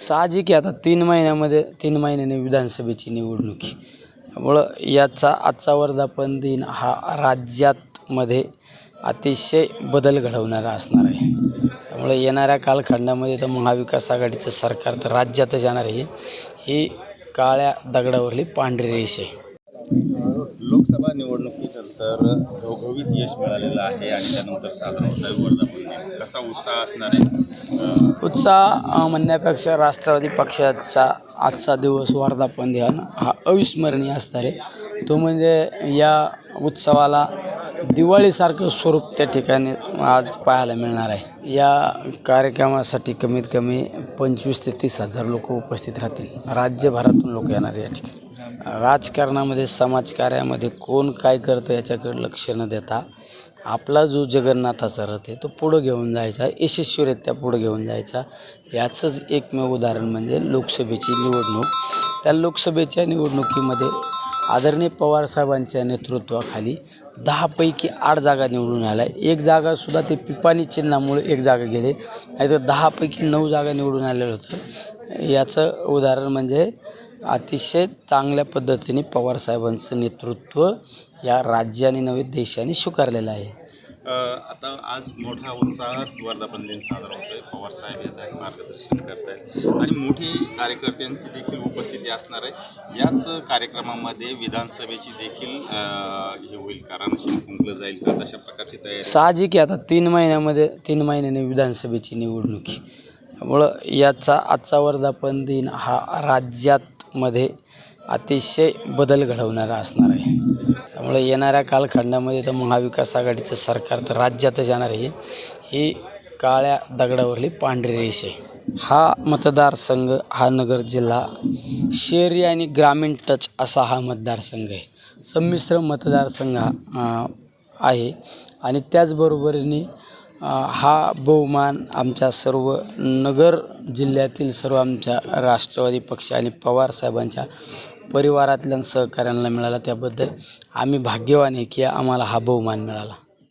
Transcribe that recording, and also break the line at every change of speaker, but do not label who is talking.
साहजिक आहे आता. तीन महिन्यामध्ये तीन महिन्याने विधानसभेची निवडणुकी त्यामुळं याचा आजचा वर्धापन दिन हा राज्यातमध्ये अतिशय बदल घडवणारा असणार आहे. त्यामुळे येणाऱ्या कालखंडामध्ये तर महाविकास आघाडीचं सरकार तर राज्यातच येणार आहे. ही काळ्या दगडावरली पांढरी रेष आहे.
लोकसभा तर घवघवीत यश मिळालेलं आहे आणि त्यानंतर साजरा होत आहे वर्धापन कसा उत्साह असणार आहे?
उत्साह म्हणण्यापेक्षा राष्ट्रवादी पक्षाचा आजचा दिवस वर्धापन ध्यान हा अविस्मरणीय असणार आहे. तो म्हणजे या उत्सवाला दिवाळीसारखं स्वरूप त्या ठिकाणी आज पाहायला मिळणार आहे. या कार्यक्रमासाठी कमीत कमी पंचवीस ते तीस हजार लोक उपस्थित राहतील. राज्यभरातून लोक येणार या ठिकाणी. राजकारणामध्ये समाजकार्यामध्ये कोण काय करतं याच्याकडे लक्ष न देता आपला जो जगन्नाथाचा रथ आहे तो पुढं घेऊन जायचा यशस्वीरित्या पुढं घेऊन जायचा. याचंच एकमेव उदाहरण म्हणजे लोकसभेची निवडणूक. त्या लोकसभेच्या निवडणुकीमध्ये आदरणीय पवारसाहेबांच्या नेतृत्वाखाली दहापैकी आठ जागा निवडून आल्या. एक जागासुद्धा ते पिपाणी चिन्हामुळे एक जागा गेले. नाहीतर दहापैकी नऊ जागा निवडून आलेलं होतं. याचं उदाहरण म्हणजे अतिशय चांगल्या पद्धतीने पवारसाहेबांचं नेतृत्व या राज्याने नव्हे देशाने स्वीकारलेलं आहे.
आता आज मोठ्या उत्साहात वर्धापन दिन साजरा होतोय. पवार साहेब येत आहेत मार्गदर्शन करतायत. आणि मोठी कार्यकर्त्यांची देखील उपस्थिती असणार आहे. याच कार्यक्रमामध्ये विधानसभेची देखील हे होईल. कारण शिंकुंकलं जाईल का? तशा प्रकारची तयारी
साहजिक आहे. आता तीन महिन्यामध्ये तीन महिन्याने विधानसभेची निवडणुकी त्यामुळं याचा आजचा वर्धापन दिन हा राज्यात मध्ये अतिशय बदल घडवणारा असणार आहे. त्यामुळे येणाऱ्या कालखंडामध्ये तर महाविकास आघाडीचं सरकार तर राज्यातच येणार आहे. ही काळ्या दगडावरली पांढरी रेष आहे. हा मतदारसंघ हा नगर जिल्हा शहरी आणि ग्रामीण टच असा हा मतदारसंघ आहे. संमिश्र मतदारसंघ हा आहे. आणि त्याचबरोबरीने हा बहुमान आमच्या सर्व नगर जिल्ह्यातील सर्व आमच्या राष्ट्रवादी पक्ष आणि पवार साहेबांच्या परिवारातल्या सहकाऱ्यांना मिळाला. त्याबद्दल आम्ही भाग्यवान आहे की आम्हाला हा बहुमान मिळाला.